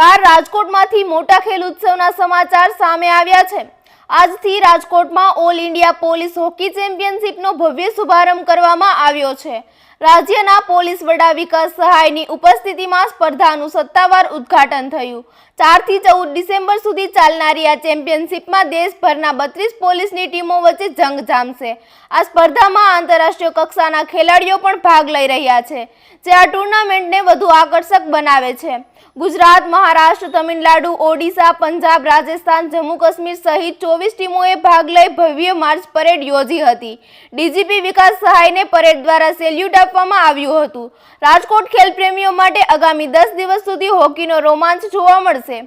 નમસ્કાર રાજકોટમાંથી મોટા ખેલ ઉત્સવના સમાચાર સામે આવ્યા છે. આજથી રાજકોટમાં ઓલ ઇન્ડિયા પોલીસ હોકી ચેમ્પિયનશિપનો ભવ્ય શુભારંભ કરવામાં આવ્યો છે. રાજ્યના પોલીસ વડા વિકાસ સહાયની ઉપસ્થિતિમાં સ્પર્ધાનું સત્તાવાર ઉદ્ઘાટન થયું. ચારથી ચૌદ ડિસેમ્બર સુધી ચાલનારી આ ચેમ્પિયનશિપમાં દેશભરના બત્રીસ પોલીસની ટીમો વચ્ચે જંગ જામશે. આ સ્પર્ધામાં આંતરરાષ્ટ્રીય કક્ષાના ખેલાડીઓ પણ ભાગ લઈ રહ્યા છે, જે આ ટુર્નામેન્ટને વધુ આકર્ષક બનાવે છે. ગુજરાત, મહારાષ્ટ્ર, તમિલનાડુ, ઓડિશા, પંજાબ, રાજસ્થાન જમ્મુ કાશ્મીર સહિત ચોવીસ ટીમોએ ભાગ લઈ ભવ્ય માર્ચ પરેડ યોજી હતી. ડીજીપી વિકાસ સહાયને પરેડ દ્વારા સેલ્યુટ આપવામાં આવ્યું હતું. રાજકોટ ખેલપ્રેમીઓ માટે આગામી દસ દિવસ સુધી હોકીનો રોમાંચ જોવા મળશે.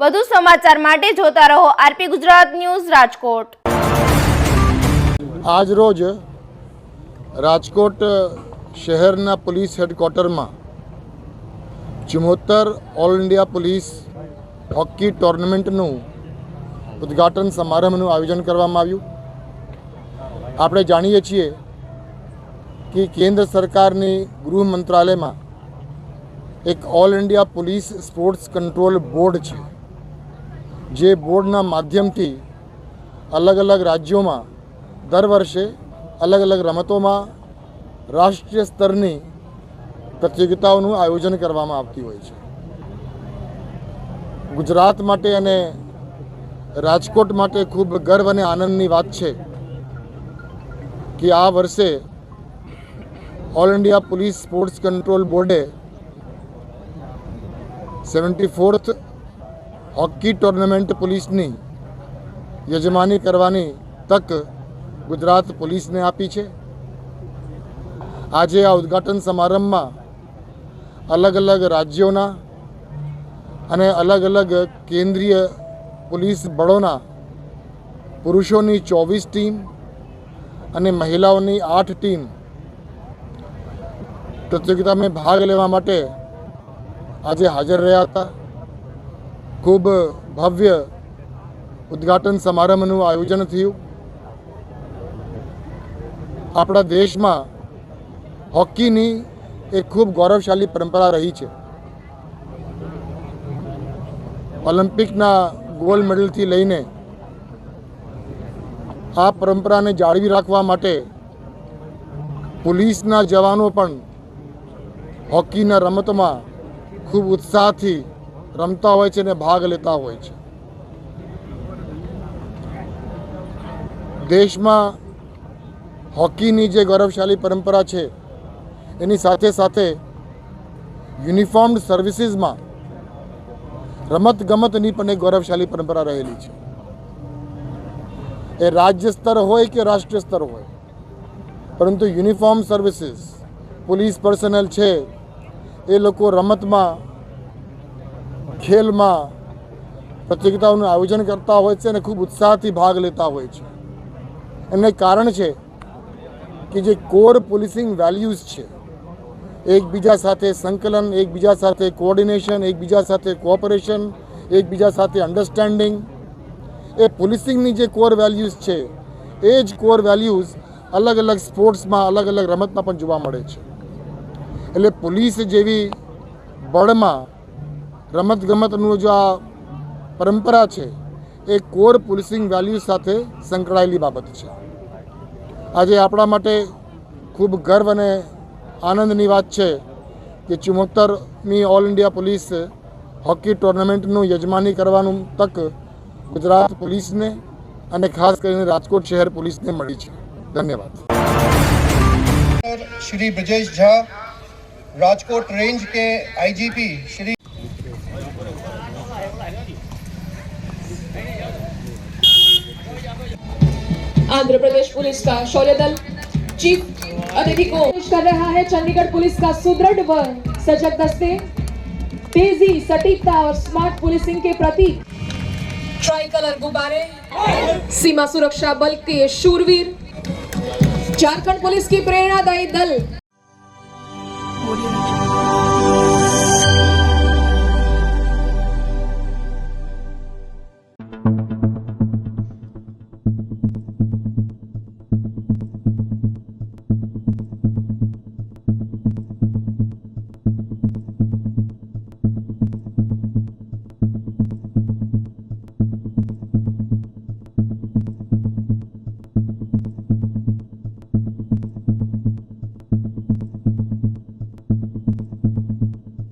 વધુ સમાચાર માટે જોતા રહો આરપી ગુજરાત ન્યૂઝ રાજકોટ. આજ રોજ રાજકોટ શહેરના પોલીસ હેડક્વાર્ટરમાં ચુમ્મોતેર ઓલ ઇન્ડિયા પોલીસ હોકી ટુર્નામેન્ટનું ઉદ્ઘાટન સમારંભનું આયોજન કરવામાં આવ્યું. આપણે જાણીએ છીએ કે કેન્દ્ર સરકારની ગૃહ મંત્રાલયમાં એક all India police sports control board છે. જે બોર્ડના માધ્યમથી અલગ અલગ રાજ્યોમાં દર વર્ષે અલગ અલગ રમતોમાં રાષ્ટ્રીય સ્તરની પ્રતિયોગિતાઓનું આયોજન કરવામાં આવતી હોય છે. ગુજરાત માટે અને રાજકોટ માટે ખૂબ ગર્વ અને આનંદની વાત છે કે આ વર્ષે all India police sports control બોર્ડે સેવન્ટી ફોર્થ હોકી ટુર્નામેન્ટ પોલીસની યજમાની કરવાની તક ગુજરાત પોલીસને આપી છે. આજે આ ઉદ્ઘાટન સમારંભમાં અલગ અલગ રાજ્યોના અને અલગ અલગ કેન્દ્રીય પોલીસ બળોના પુરુષોની ચોવીસ ટીમ અને મહિલાઓની આઠ ટીમ પ્રતિયોગિતામાં ભાગ લેવા માટે આજે હાજર રહ્યા હતા. ખૂબ ભવ્ય ઉદ્ઘાટન સમારંભનું આયોજન થયું. આપણા દેશમાં હોકીની એક ખૂબ ગૌરવશાળી પરંપરા રહી છે. ઓલિમ્પિકના ગોલ્ડ મેડલથી લઈને આ પરંપરાને જાળવી રાખવા માટે પોલીસના જવાનો પણ હોકીના રમતમાં ખૂબ ઉત્સાહથી રમતા હોય છે અને ભાગ લેતા હોય છે. દેશમાં હોકીની જે ગૌરવશાળી પરંપરા છે, એની સાથે સાથે યુનિફોર્મ્ડ સર્વિસીસમાં રમત ગમતની પણ એક ગૌરવશાળી પરંપરા રહેલી છે. એ રાજ્ય સ્તર હોય કે રાષ્ટ્રીય સ્તર હોય, પરંતુ યુનિફોર્મ સર્વિસીસ, પોલીસ પર્સનલ છે એ લોકો રમતમાં, ખેલમાં પ્રતિયોગિતાઓનું આયોજન કરતા હોય છે અને ખૂબ ઉત્સાહથી ભાગ લેતા હોય છે. એમને કારણ છે કે જે કોર પોલીસિંગ વેલ્યુઝ છે, એકબીજા સાથે સંકલન, એકબીજા સાથે કોઓર્ડિનેશન, એકબીજા સાથે કોઓપરેશન, એકબીજા સાથે અન્ડરસ્ટેન્ડિંગ, એ પોલીસિંગની જે કોર વેલ્યુઝ છે, એ જ કોર વેલ્યુઝ અલગ અલગ સ્પોર્ટ્સમાં, અલગ અલગ રમતમાં પણ જોવા મળે છે. એટલે પોલીસ જેવી બળમાં રમતગમતનું જો આ પરંપરા છે, એ કોર પોલીસિંગ વેલ્યુ સાથે સંકળાયેલી બાબત છે. આજે આપણા માટે ખૂબ ગર્વ અને આનંદની વાત છે કે ચુમ્મોતરમી ઓલ ઇન્ડિયા પોલીસ હોકી ટુર્નામેન્ટનું યજમાની કરવાનું તક ગુજરાત પોલીસને અને ખાસ કરીને રાજકોટ શહેર પોલીસને મળી છે. ધન્યવાદ. શ્રી બ્રજેશ ઝા राजकोट रेंज के आईजीपी श्री आंध्र प्रदेश पुलिस का शौर्य दल चीफ अतिथि को कर रहा है। चंडीगढ़ पुलिस का सुदृढ़ व सजग दस्ते। तेज़ी, सटीकता और स्मार्ट पुलिसिंग के प्रति ट्राई कलर गुब्बारे। सीमा सुरक्षा बल के शूरवीर। झारखंड पुलिस की प्रेरणादायी दल audio